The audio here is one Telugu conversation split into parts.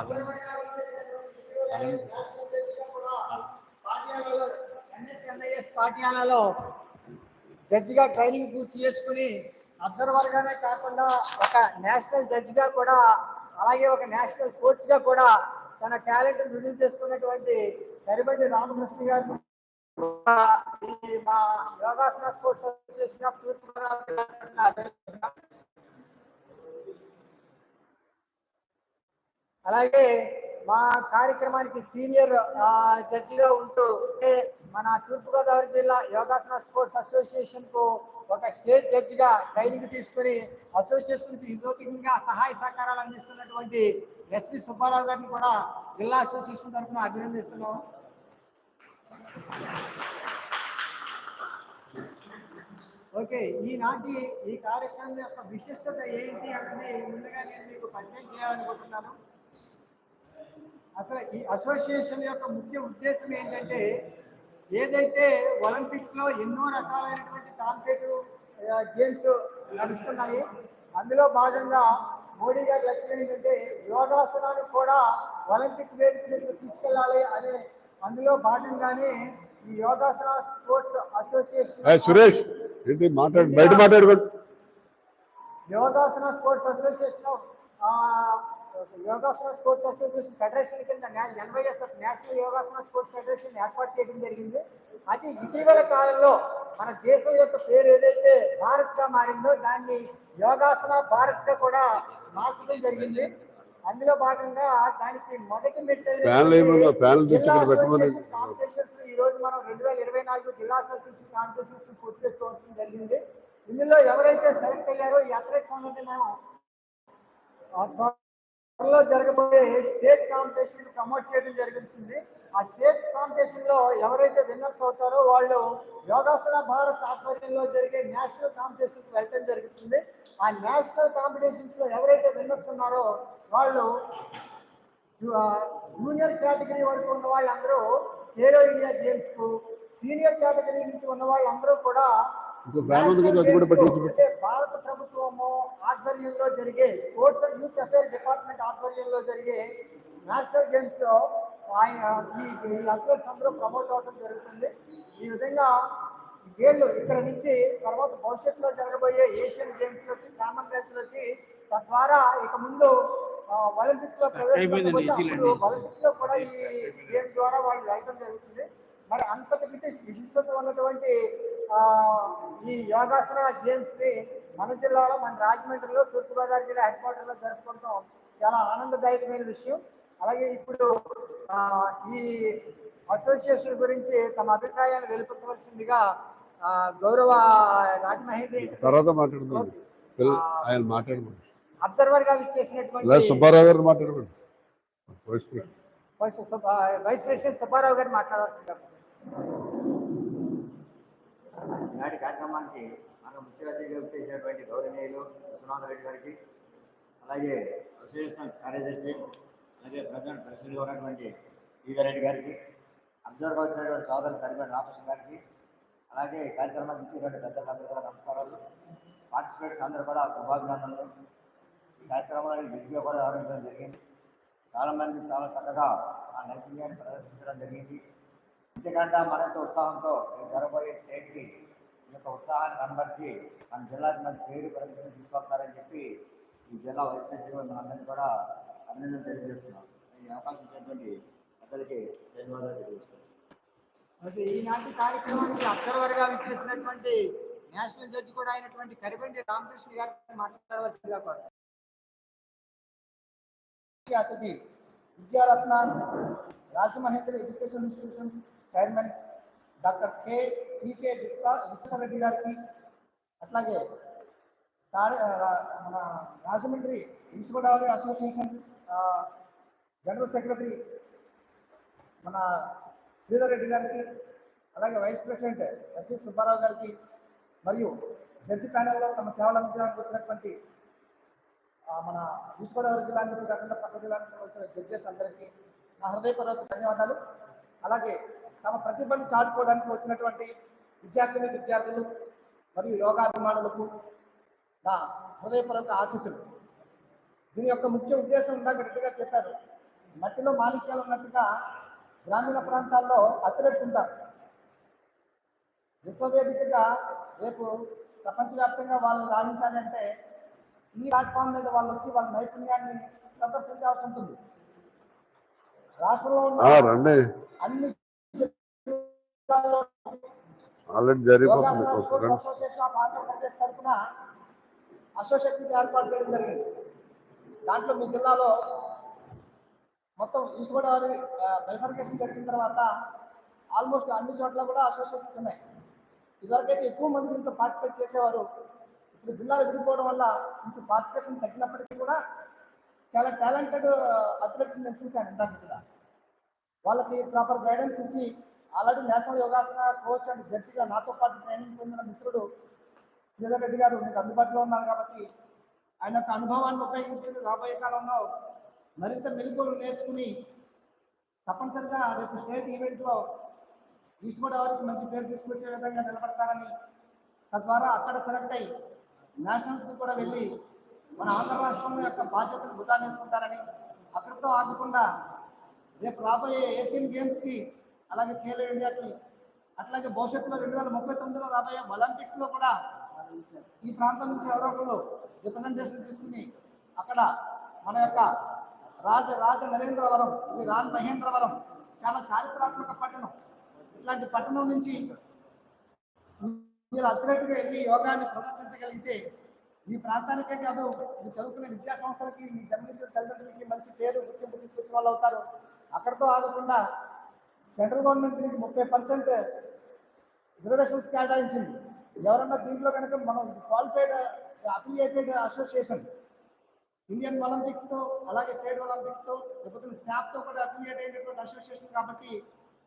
అగ్రవర్గాలు ఎన్ఎస్ఎన్ఐఎస్ జడ్జిగా ట్రైనింగ్ పూర్తి చేసుకుని అబ్జర్వర్గానే కాకుండా ఒక నేషనల్ జడ్జిగా కూడా అలాగే ఒక నేషనల్ కోచ్గా కూడా తన టాలెంట్ రుజువు చేసుకున్నటువంటి కరిబండి రామకృష్ణ గారు మా యోగాసన స్పోర్ట్స్ అసోసియేషన్ ఆఫ్ తూర్పు గోదావరి జిల్లా తరఫున అభినందిస్తున్నాం. అలాగే మా కార్యక్రమానికి సీనియర్ జడ్జిగా ఉంటూ మన తూర్పుగోదావరి జిల్లా యోగాసన స్పోర్ట్స్ అసోసియేషన్కు ఒక స్టేట్ జడ్జిగా ట్రైనింగ్ తీసుకుని అసోసియేషన్కి ఇదోకికంగా సహాయ సహకారాలు అందిస్తున్నటువంటి ఎస్వి సుబ్బారావు గారిని కూడా జిల్లా అసోసియేషన్ తరఫున అభినందిస్తున్నాం. ఓకే ఈనాటి ఈ కార్యక్రమం యొక్క విశిష్టత ఏంటి అనేది ముందుగా నేను మీకు పరిచయం చేయాలనుకుంటున్నాను. అసలు ఈ అసోసియేషన్ యొక్క ముఖ్య ఉద్దేశం ఏంటంటే ఏదైతే ఒలింపిక్స్లో ఎన్నో రకాలైనటువంటి కాంపిటేటివ్ గేమ్స్ నడుస్తున్నాయి అందులో భాగంగా మోడీ గారి లక్ష్యం ఏంటంటే యోగాసనాన్ని కూడా ఒలింపిక్ వేదిక మీదకి తీసుకెళ్ళాలి అనే అందులో భాగంగానే ఈ యోగాసన స్పోర్ట్స్ అసోసియేషన్ సురేష్ ఏంటి మాట్లాడు బయట Yogasana sports association Yogasana sports association federation కింద NYSF national Yogasana sports federation ఏర్పాటు చేయడం జరిగింది. అది ఇటీవల కాలంలో మన దేశం యొక్క పేరు ఏదైతే భారత్గా మారిందో దాన్ని యోగాసన భారత్గా కూడా మార్చడం జరిగింది. అందులో భాగంగా దానికి మొదటి కాంపిటీషన్స్ ఈ రోజు మనం రెండు వేల ఇరవై నాలుగు జిల్లా అసోసియేషన్ కాంపిటీషన్స్ పూర్తి చేసుకోవడం జరిగింది. ఇందులో ఎవరైతే సెలెక్ట్ అయ్యారో ఈ అథ్లెట్స్ మేము ఆ త్వరలో జరగబోయే స్టేట్ కాంపిటీషన్ ప్రమోట్ చేయడం జరుగుతుంది ఆ స్టేట్ కాంపిటీషన్లో ఎవరైతే విన్నర్స్ అవుతారో వాళ్ళు యోగాసన భారత్ ఆధ్వర్యంలో జరిగే నేషనల్ కాంపిటీషన్కి వెళ్ళడం జరుగుతుంది. ఆ నేషనల్ కాంపిటీషన్స్లో ఎవరైతే విన్నర్స్ ఉన్నారో వాళ్ళు జూనియర్ కేటగిరీ వరకు ఉన్న వాళ్ళందరూ ఏరో ఇండియా గేమ్స్కు సీనియర్ కేటగిరీ నుంచి ఉన్న వాళ్ళందరూ కూడా భారత ప్రభుత్వము ఆధ్వర్యంలో జరిగే sports and youth affair department ఆధ్వర్యంలో జరిగే నేషనల్ గేమ్స్లో ఆయన ఈ అథ్లెట్స్ అందరూ ప్రమోట్ అవడం జరుగుతుంది. ఈ విధంగా వీళ్ళు ఇక్కడ నుంచి తర్వాత భవిష్యత్తులో జరగబోయే ఏషియన్ గేమ్స్లోకి కామన్వెల్త్లోకి తద్వారా ఇక ముందు ఒలింపిక్స్లో ప్రవేశపెట్టబోతే అప్పుడు ఒలింపిక్స్లో కూడా ఈ గేమ్ ద్వారా వాళ్ళు వెళ్ళడం జరుగుతుంది. మరి అంతటి విశిష్- విశిష్టత ఉన్నటువంటి ఈ యోగాసన గేమ్స్ని మన జిల్లాలో మన రాజమండ్రిలో తూర్పుగోదావరి జిల్లా హెడ్ క్వార్టర్లో జరుపుకోవడం చాలా ఆనందదాయకమైన విషయం. అలాగే ఇప్పుడు ఈ అసోసియేషన్ గురించి తమ అభిప్రాయాన్ని వెలిపించవలసిందిగా గౌరవ రాజమహేంద్రి తర్వాత మాట్లాడుతున్నాం పిల్ల- ఆయన మాట్లాడమని. అబ్జర్వర్గా ఇచ్చేసినటువంటి సుబ్బారావు గారు మాట్లాడమని. Vice president. సుబ్బారావు గారు మాట్లాడాల్సిందిగా. నాటి కార్యక్రమానికి మన ముఖ్య అతిథిగా చేసినటువంటి గౌరవనీయులు విశ్వనాథ రెడ్డి గారికి అలాగే అసోసియేషన్ కార్యదర్శి అలాగే ప్రెసిడెంట్ ప్రెసిడెంట్గా ఉన్నటువంటి శ్రీధర్ రెడ్డి గారికి అబ్జర్వర్గా వచ్చినటువంటి సోదరు కరిపేట రామకృష్ణ గారికి అలాగే ఈ కార్యక్రమానికి ఇచ్చినటువంటి పెద్దలందరూ కూడా నమస్కారాలు. పార్టిసిపేట్స్ అందరూ కూడా శుభాభినందనలు. ఈ కార్యక్రమాన్ని విధిగా కూడా ఆరంభించడం జరిగింది. చాలామంది చాలా చక్కగా ఆ నైపుణ్యాన్ని ప్రదర్శించడం జరిగింది. ఇంతకంటే మరింత ఉత్సాహంతో ఈ జరగబోయే స్టేట్కి ఈ యొక్క ఉత్సాహాన్ని కనబరిచి మన జిల్లాకి మంచి పేరు ప్రదర్శన తీసుకొస్తారని చెప్పి ఈ జిల్లా వైస్ ప్రెసిడెంట్ మనందరినీ కూడా అభినందన తెలియజేస్తున్నాం ఈ అవకాశం ఇచ్చినటువంటి పెద్దలకి ధన్యవాదాలు తెలియజేస్తున్నాం అయితే ఈనాటి కార్యక్రమానికి అబ్జర్వర్గా ఇచ్చేసినటువంటి నేషనల్ జడ్జి కూడా అయినటువంటి కరిపెండి రామకృష్ణ గారిని మాట్లాడవలసిందిగా కోరుతున్నాను. అతిథి Vidyaratna Rajamahendra education institutions chairman doctor K TK Viswa Viswareddy గారికి అట్లాగే మన Rajahmundry east Godavari association general secretary మన శ్రీధర్ రెడ్డి గారికి అలాగే వైస్ ప్రెసిడెంట్ ఎస్వి సుబ్బారావు గారికి మరియు జడ్జి ప్యానెల్లో తమ సేవలు అందించడానికి వచ్చినటువంటి మన ఈస్ట్ గోదావరి జిల్లా నుంచి కాకుండా పక్క జిల్లా నుంచి వచ్చిన జడ్జెస్ అందరికీ నా హృదయపూర్వక ధన్యవాదాలు. అలాగే తమ ప్రతిభను చాటుకోవడానికి వచ్చినటువంటి విద్యార్థిని విద్యార్థులు మరియు యోగాభిమానులకు నా హృదయపూర్వక ఆశీస్సులు. దీని యొక్క ముఖ్య ఉద్దేశం ఇందాక రెడ్డి గారు చెప్పారు. మట్టిలో మాణిక్యాలు ఉన్నట్టుగా గ్రామీణ ప్రాంతాల్లో అథ్లెట్స్ ఉంటారు. విశ్వవేదికగా రేపు ప్రపంచవ్యాప్తంగా వాళ్ళు రాణించాలి అంటే ఈ ప్లాట్ఫామ్ మీద వాళ్ళు వచ్చి వాళ్ళ నైపుణ్యాన్ని ప్రదర్శించాల్సి ఉంటుంది. రాష్ట్రంలో ఉన్న అన్ని ఆల్రెడీ జరిగిపోతుంది అసోసియేషన్స్ ఏర్పాటు చేయడం జరిగింది. దాంట్లో మీ జిల్లాలో మొత్తం ఈస్ట్ గోదావరి బైఫర్కేషన్ జరిగిన తర్వాత ఆల్మోస్ట్ అన్ని చోట్ల కూడా అసోసియేషన్స్ ఉన్నాయి. ఇదివరకైతే ఎక్కువ మంది దీంట్లో పార్టిసిపేట్ చేసేవారు. ఇప్పుడు జిల్లాలు విడిపోవడం వల్ల కొంచెం పార్టిసిపేషన్ తగ్గినప్పటికీ కూడా చాలా టాలెంటెడ్ అథ్లెట్స్ నేను చూశాను ఇందాక కూడా. వాళ్ళకి ప్రాపర్ గైడెన్స్ ఇచ్చి already national Yogasana coach and జడ్జిగా నాతో పాటు ట్రైనింగ్ పొందిన మిత్రుడు శ్రీధర్ రెడ్డి గారు మీకు అందుబాటులో ఉన్నారు కాబట్టి ఆయన యొక్క అనుభవాన్ని ఉపయోగించుకుని రాబోయే కాలంలో మరింత మెలుగులు నేర్చుకుని తప్పనిసరిగా రేపు స్టేట్ ఈవెంట్లో ఈస్ట్ గోదావరికి మంచి పేరు తీసుకొచ్చే విధంగా నిలబడతారని తద్వారా అక్కడ సెలెక్ట్ అయ్యి నేషనల్స్కి కూడా వెళ్ళి మన ఆంధ్ర రాష్ట్రం యొక్క బాధ్యతను భుజాన్ని వేసుకుంటారని అక్కడితో ఆగకుండా రేపు రాబోయే ఏషియన్ గేమ్స్కి అలాగే ఖేలో ఇండియాకి అట్లాగే భవిష్యత్తులో రెండు వేల ముప్పై తొమ్మిదిలో రాబోయే ఒలింపిక్స్లో కూడా ఈ ప్రాంతం నుంచి ఎవరో ఒకరు రిప్రజెంటేషన్ తీసుకుని అక్కడ మన యొక్క రాజ రాజ నరేంద్రవరం ఇది రాన్ మహేంద్రవరం చాలా చారిత్రాత్మక పట్టణం. ఇట్లాంటి పట్టణం నుంచి మీరు అథ్లెట్గా వెళ్ళి యోగాన్ని ప్రదర్శించగలిగితే మీ ప్రాంతానికే కాదు మీరు చదువుకునే విద్యా సంస్థలకి మీ జన్మించిన తల్లిదండ్రులకి మంచి పేరు గుర్తింపు తీసుకొచ్చిన వాళ్ళు అవుతారు. అక్కడితో ఆగకుండా సెంట్రల్ గవర్నమెంట్ దీనికి ముప్పై పర్సెంట్ రిజర్వేషన్స్ కేటాయించింది. ఎవరన్నా దీంట్లో కనుక మనం క్వాలిఫైడ్ అఫిలియేటెడ్ అసోసియేషన్ ఇండియన్ ఒలింపిక్స్తో అలాగే స్టేట్ ఒలింపిక్స్తో లేకపోతే శాప్ కూడా అఫిలియేట్ అయినటువంటి అసోసియేషన్ కాబట్టి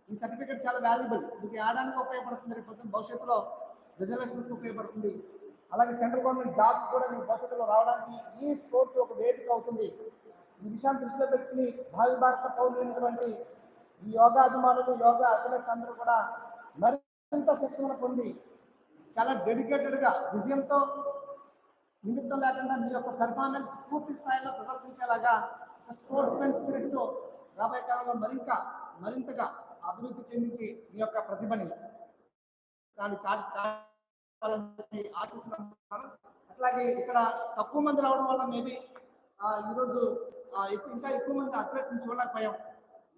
ఈ సర్టిఫికేట్ చాలా వాల్యుబుల్ మీకు ఏడానికి ఉపయోగపడుతుంది రేపు భవిష్యత్తులో రిజర్వేషన్స్కి ఉపయోగపడుతుంది. అలాగే సెంట్రల్ గవర్నమెంట్ జాబ్స్ కూడా మీకు భవిష్యత్తులో రావడానికి ఈ స్పోర్ట్స్ ఒక వేదిక అవుతుంది. ఈ విషయాన్ని దృష్టిలో పెట్టుకుని భావి భారత పౌరులైనటువంటి ఈ యోగాభిమానులు యోగా అథ్లెట్స్ అందరూ కూడా మరింత శిక్షణ పొంది చాలా డెడికేటెడ్గా విజయంతో నిమిత్తం లేకుండా మీ యొక్క పెర్ఫార్మెన్స్ పూర్తి స్థాయిలో ప్రదర్శించేలాగా స్పోర్ట్స్ మెన్ స్పిరిట్తో రాబోయే కాలంలో మరింత మరింతగా అభివృద్ధి చెందించి మీ యొక్క ప్రతిభని దాన్ని చాటి చాటాలని ఆశిస్తున్నాను అట్లాగే ఇక్కడ తక్కువ మంది రావడం వల్ల మేబీ ఈరోజు ఆ, ఇంకా ఎక్కువ మంది అథ్లెట్స్ని చూడలేకపోయాం.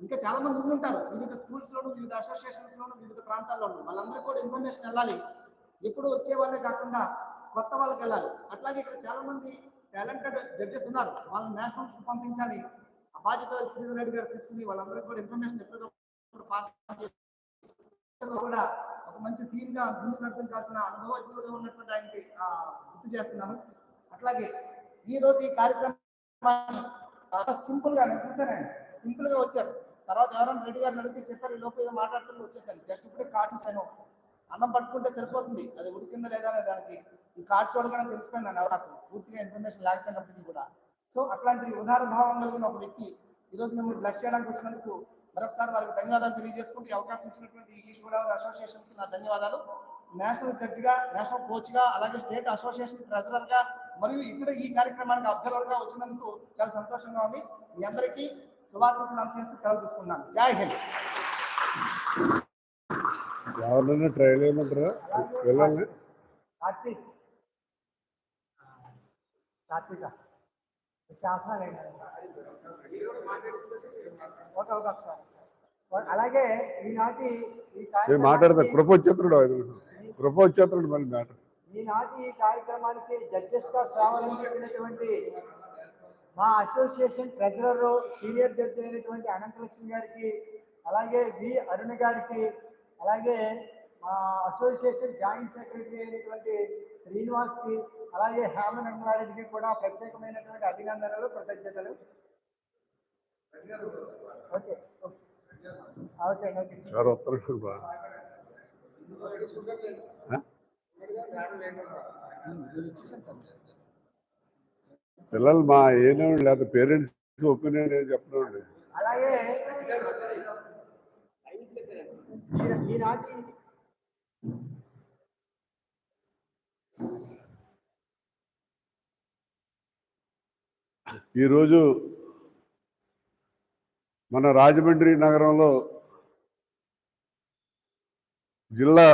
ఇంకా చాలా మంది ఉంటుంటారు ఉంటారు వివిధ స్కూల్స్ లోను వివిధ అసోసియేషన్స్ లోను వివిధ ప్రాంతాల్లోను. వాళ్ళందరికీ కూడా ఇన్ఫర్మేషన్ వెళ్ళాలి. ఎప్పుడు వచ్చే వాళ్ళే కాకుండా కొత్త వాళ్ళకి వెళ్ళాలి. అట్లాగే ఇక్కడ చాలా మంది టాలెంటెడ్ జడ్జెస్ ఉన్నారు. వాళ్ళని నేషనల్స్ పంపించాలి. ఆ బాధ్యత శ్రీధర్ రెడ్డి గారు తీసుకుని వాళ్ళందరికీ కూడా ఇన్ఫర్మేషన్ ఎప్పటికప్పుడు పాస్ కూడా ఒక మంచి టీమ్గా ముందుకు నడిపించాల్సిన అనుభవజ్ఞులుగా ఉన్నటువంటి ఆయనకి గుర్తు చేస్తున్నాను. అట్లాగే ఈ రోజు ఈ కార్యక్రమాన్ని చాలా సింపుల్గా నేను చూసానండి సింపుల్గా వచ్చారు. తర్వాత ఎవరైనా రెడ్డి గారిని అడిగితే చెప్పారు ఈ లోపు ఏదో మాట్లాడుతుంటే వచ్చేసాను జస్ట్ ఇప్పుడే కార్డు చూసాను అన్నం పట్టుకుంటే సరిపోతుంది. అది ఉడికిందా లేదా అనే దానికి ఈ కార్డు చూడగానే తెలిసిపోయింది అని నాకు పూర్తిగా ఇన్ఫర్మేషన్ లేకపోయినప్పటికీ కూడా. సో అట్లాంటి ఉదార భావం కలిగిన ఒక వ్యక్తి ఈరోజు మిమ్మల్ని బ్లష్ చేయడానికి వచ్చినందుకు మరొకసారి వారికి ధన్యవాదాలు తెలియజేసుకుంటూ అవకాశం ఇచ్చినటువంటి ఈ ఈస్ట్ గోదావరి అసోసియేషన్కి నా ధన్యవాదాలు. నేషనల్ జడ్జిగా నేషనల్ కోచ్గా అలాగే స్టేట్ అసోసియేషన్ ట్రెజరర్గా మరియు ఇక్కడ ఈ కార్యక్రమానికి అబ్జర్వర్గా వచ్చినందుకు చాలా సంతోషంగా ఉంది. మీ అందరికీ శుభాశీస్సులు అందజేస్తూ సెలవు తీసుకున్నాను. జై హింద్. ఎవరినైనా ట్రైల్ చేయమంటారా? వెళ్ళాలి. కార్తీక్. కార్తీక. శాసనాలు ఏంటంటే ఓకే ఓకే ఒకసారి అలాగే ఈనాటి మాట్లాడతా. కార్యక్రమానికి కృప వచ్చేస్తున్నాడు ఐదు నిమిషాలు. కృప వచ్చేస్తున్నాడు మళ్ళీ మ్యాటర్ ఈనాటి ఈ కార్యక్రమానికి జడ్జెస్గా సేవలు అందించినటువంటి మా అసోసియేషన్ ట్రెజరర్ సీనియర్ జడ్జి అయినటువంటి అనంతలక్ష్మి గారికి అలాగే వి అరుణ గారికి అలాగే మా అసోసియేషన్ జాయింట్ సెక్రటరీ అయినటువంటి శ్రీనివాస్కి అలాగే హేమ రంగారెడ్డికి కూడా ప్రత్యేకమైనటువంటి అభినందనలు కృతజ్ఞతలు. Okay okay. ఓకే పిల్లలు మా ఏనే లేదా పేరెంట్స్ ఒపీనియన్ ఏం చెప్పడం ఈరోజు మన రాజమండ్రి నగరంలో జిల్లా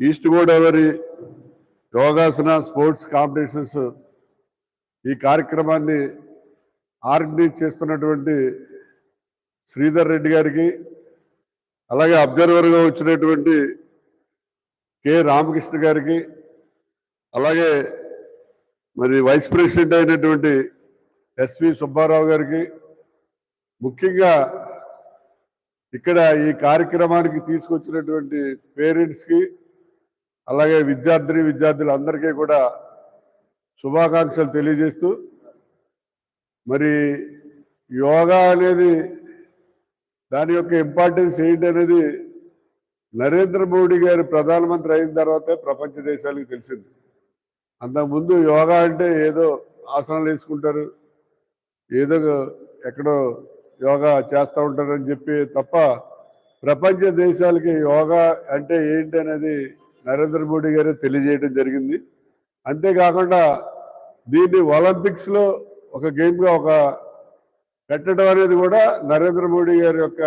east Godavari Yogasana sports competitions ఈ కార్యక్రమాన్ని ఆర్గనైజ్ చేస్తున్నటువంటి శ్రీధర్ రెడ్డి గారికి అలాగే అబ్జర్వర్గా వచ్చినటువంటి కె రామకృష్ణ గారికి అలాగే మరి వైస్ ప్రెసిడెంట్ అయినటువంటి ఎస్వి సుబ్బారావు గారికి ముఖ్యంగా ఇక్కడ ఈ కార్యక్రమానికి తీసుకొచ్చినటువంటి పేరెంట్స్కి అలాగే విద్యార్థిని విద్యార్థులందరికీ కూడా శుభాకాంక్షలు తెలియజేస్తూ మరి యోగా అనేది దాని యొక్క ఇంపార్టెన్స్ ఏంటి అనేది నరేంద్ర మోడీ గారు ప్రధానమంత్రి అయిన తర్వాతే ప్రపంచ దేశాలకు తెలిసింది. అంతకుముందు యోగా అంటే ఏదో ఆసనాలు వేసుకుంటారు ఏదో ఎక్కడో యోగా చేస్తూ ఉంటారని చెప్పి తప్ప ప్రపంచ దేశాలకి యోగా అంటే ఏంటి అనేది నరేంద్ర మోడీ గారు తెలియజేయడం జరిగింది. అంతేకాకుండా దీన్ని ఒలింపిక్స్లో ఒక గేమ్గా ఒక పెట్టడం అనేది కూడా నరేంద్ర మోడీ గారి యొక్క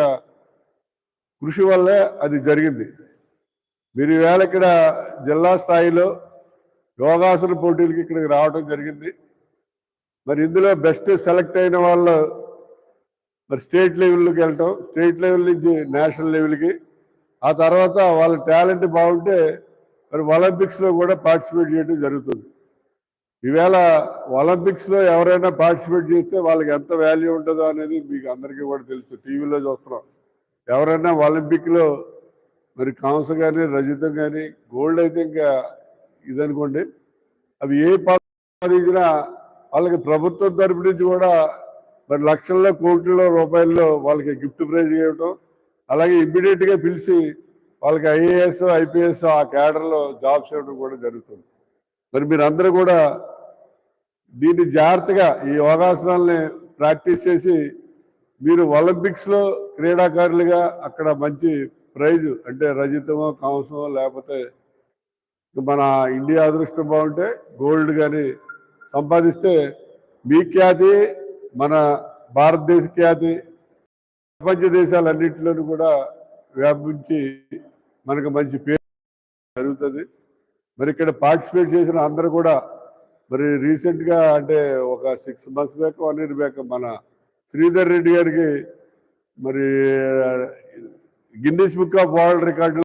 కృషి వల్లే అది జరిగింది. మీరు ఈవేళ ఇక్కడ జిల్లా స్థాయిలో యోగాసన పోటీలకి ఇక్కడికి రావడం జరిగింది. మరి ఇందులో బెస్ట్ సెలెక్ట్ అయిన వాళ్ళు మరి స్టేట్ లెవెల్లోకి వెళ్ళటం స్టేట్ లెవెల్ నుంచి నేషనల్ లెవెల్కి ఆ తర్వాత వాళ్ళ టాలెంట్ బాగుంటే మరి ఒలింపిక్స్లో కూడా పార్టిసిపేట్ చేయడం జరుగుతుంది. ఈవేళ ఒలింపిక్స్లో ఎవరైనా పార్టిసిపేట్ చేస్తే వాళ్ళకి ఎంత వాల్యూ ఉంటుందో అనేది మీకు అందరికీ కూడా తెలుసు. టీవీలో చూస్తున్నాం. ఎవరైనా ఒలింపిక్లో మరి కాంస కానీ రజితం కానీ గోల్డ్ అయితే ఇంకా ఇదనుకోండి అవి ఏ సాధించినా వాళ్ళకి ప్రభుత్వం తరపు నుంచి కూడా మరి లక్షల్లో కోట్ల రూపాయల్లో వాళ్ళకి గిఫ్ట్ ప్రైజ్ ఇవ్వటం అలాగే ఇమ్మీడియట్గా పిలిచి వాళ్ళకి ఐఏఎస్ ఐపీఎస్ ఆ క్యాడర్లో జాబ్స్ ఇవ్వడం కూడా జరుగుతుంది. మరి మీరు అందరూ కూడా దీన్ని జాగ్రత్తగా ఈ యోగాసనాలని ప్రాక్టీస్ చేసి మీరు ఒలింపిక్స్లో క్రీడాకారులుగా అక్కడ మంచి ప్రైజ్ అంటే రజితమో కాంసమో లేకపోతే మన ఇండియా అదృష్టం బాగుంటే గోల్డ్ కానీ సంపాదిస్తే మీ ఖ్యాతి మన భారతదేశ ఖ్యాతి ప్రపంచ దేశాలన్నింటిలోనూ కూడా వ్యాపించి మనకు మంచి పేరు జరుగుతుంది. మరి ఇక్కడ పార్టిసిపేట్ చేసిన అందరూ కూడా మరి రీసెంట్గా అంటే ఒక six months back one year back మన శ్రీధర్ రెడ్డి గారికి మరి Guinness book of world record